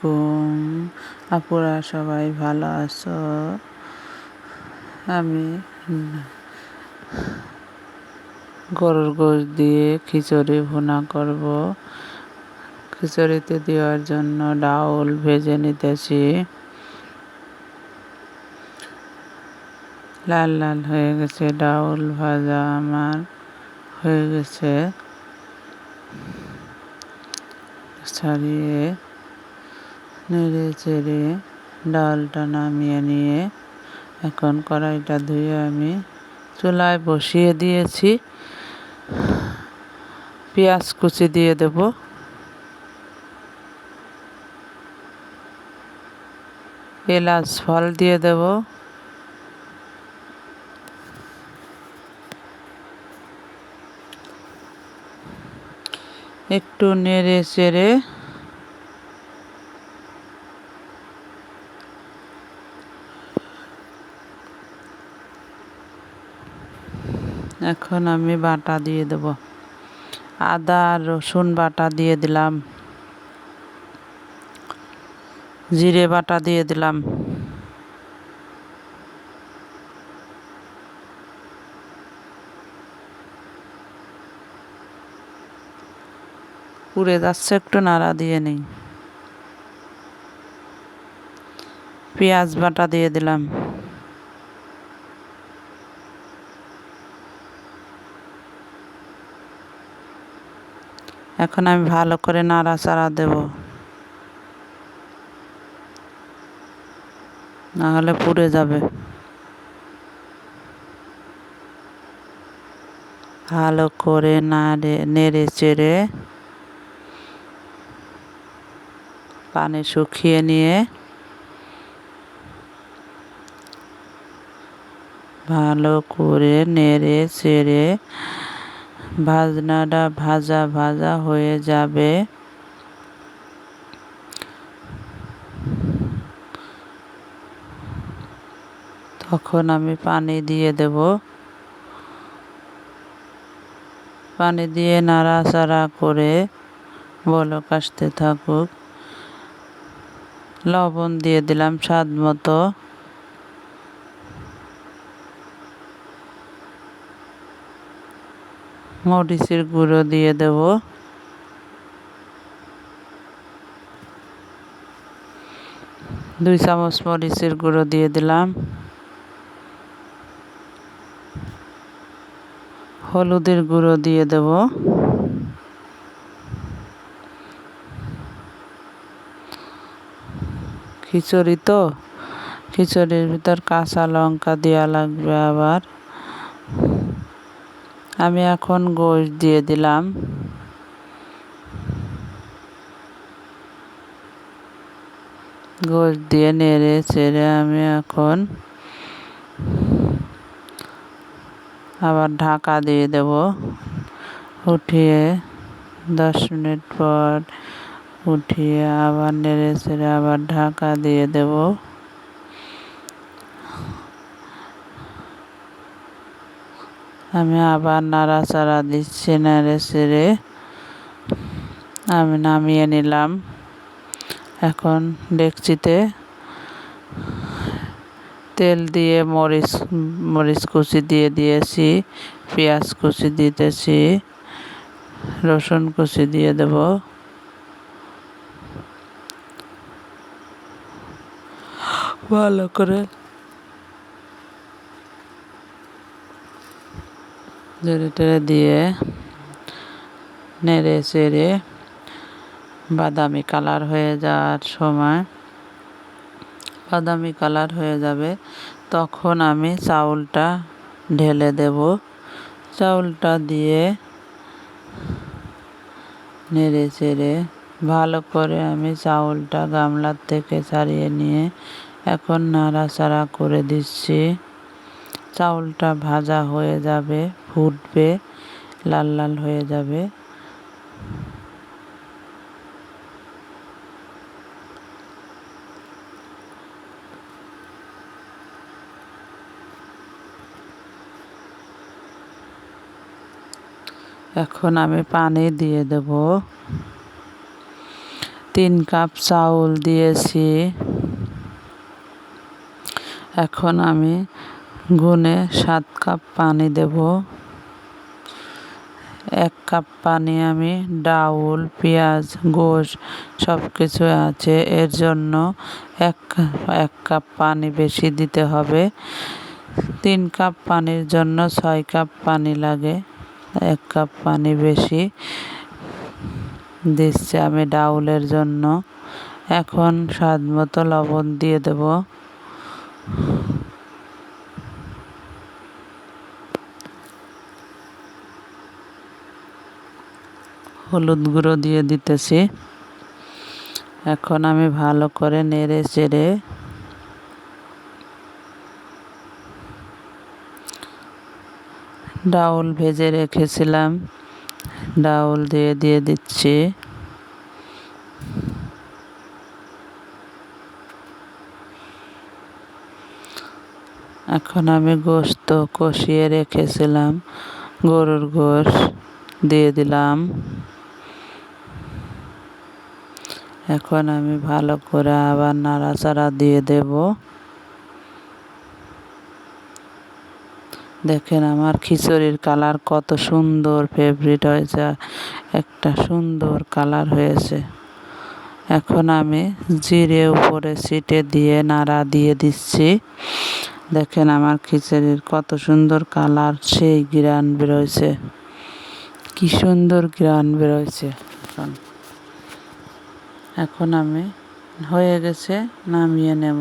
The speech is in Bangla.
আলাইকুম আপুরা সবাই ভালো আছো? আমি গরুর গোশ দিয়ে খিচুড়ি ভুনা করব। খিচুড়িতে দেওয়ার জন্য ডাউল ভেজে নিতেছি। লাল লাল হয়ে গেছে, ডাউল ভাজা আমার হয়ে গেছে। ছাড়িয়ে নেড়ে চেড়ে ডালটা নামিয়ে নিয়ে এখন কড়াইটা ধুয়ে আমি চুলায় বসিয়ে দিয়েছি। পেঁয়াজ কুচি দিয়ে দেব। এলাচ ফল দিয়ে দেব। একটু নেড়ে চেড়ে এখন আমি বাটা দিয়ে দেব। আদা রসুন বাটা দিয়ে দিলাম। জিরে বাটা দিয়ে দিলাম। পুড়ে যাচ্ছে, একটু নাড়া দিয়ে নেই। পেঁয়াজ বাটা দিয়ে দিলাম। এখন আমি ভালো করে নাড়াচাড়া দেব। নাহলে পুড়ে যাবে। ভালো করে নাড়ে, নেড়ে চেড়ে পানি শুকিয়ে নিয়ে ভালো করে নেড়ে চেড়ে ভাজনাটা ভাজা ভাজা হয়ে যাবে। তখন আমি পানি দিয়ে দেব। পানি দিয়ে নাড়াচাড়া করে বলক আসতে থাকুক। লবণ দিয়ে দিলাম স্বাদ মতো। মরিচের গুঁড়ো দিয়ে দেব। দুই চামচ মরিচের গুঁড়ো দিয়ে দিলাম। হলুদের গুঁড়ো দিয়ে দেব। খিচুড়ি তো? খিচুড়ির ভিতর কাঁচা লঙ্কা দেওয়া লাগবে আবার। আমি এখন গোশ দিয়ে দিলাম। গোশ দিয়ে নেড়ে চেড়ে আমি এখন আবার ঢাকা দিয়ে দেব। উঠিয়ে দশ মিনিট পর উঠিয়ে আবার নেড়ে চেড়ে আবার ঢাকা দিয়ে দেব। আমি আবার নাড়াচাড়া দিচ্ছি, নেড়ে চেড়ে। আমি নামিয়ে নিলাম। এখন ডেকচিতে তেল দিয়ে মরিচ মরিচ কুচি দিয়ে দিয়েছি, পেঁয়াজ কুচি দিতেছি, রসুন কুচি দিয়ে দেব। ভালো করে নেড়ে টেড়ে দিয়ে নেড়ে চেড়ে বাদামি কালার হয়ে যাওয়ার সময় বাদামি কালার হয়ে যাবে, তখন আমি চাউলটা ঢেলে দেব। চাউলটা দিয়ে নেড়ে চেড়ে ভালো করে আমি চাউলটা গামলার থেকে ছাড়িয়ে নিয়ে এখন নাড়াচাড়া করে দিচ্ছি। চাউলটা ভাজা হয়ে যাবে। ফুটবে, লাল লাল হয়ে যাবে। এখন আমি পানি দিয়ে দেব। তিন কাপ চাউল দিয়েছি। এখন আমি গুনে সাত কাপ পানি দেব। এক কাপ পানি, আমি ডাউল, পেঁয়াজ, গোশ সব কিছু আছে। এর জন্য এক এক কাপ পানি বেশি দিতে হবে। তিন কাপ পানির জন্য ছয় কাপ পানি লাগে। এক কাপ পানি বেশি দিচ্ছে আমি ডাউলের জন্য। এখন স্বাদ মতো লবণ দিয়ে দেব। হলুদ গুঁড়ো দিয়ে দিতেছি। এখন আমি ভালো করে নেড়ে চেড়ে ডাউল ভেজে রেখেছিলাম। ডাউল দিয়ে দিয়ে দিচ্ছি। এখন আমি গোস্ত কষিয়ে রেখেছিলাম। গরুর গোশ দিয়ে দিলাম। এখন আমি ভালো করে আবার নাড়াচাড়া দিয়ে দেব। দেখেন আমার খিচুড়ির কালার কত সুন্দর ফেভারিট হয়েছে, একটা সুন্দর কালার হয়েছে। এখন আমি জিরে উপরে সিটে দিয়ে নাড়া দিয়ে দিচ্ছি। দেখেন আমার খিচুড়ির কত সুন্দর কালার, সেই গ্রান বেরোয়ছে কি সুন্দর গ্রান বেরোয়ছে এখন এখন আমি হয়ে গেছে নামিয়ে নেব।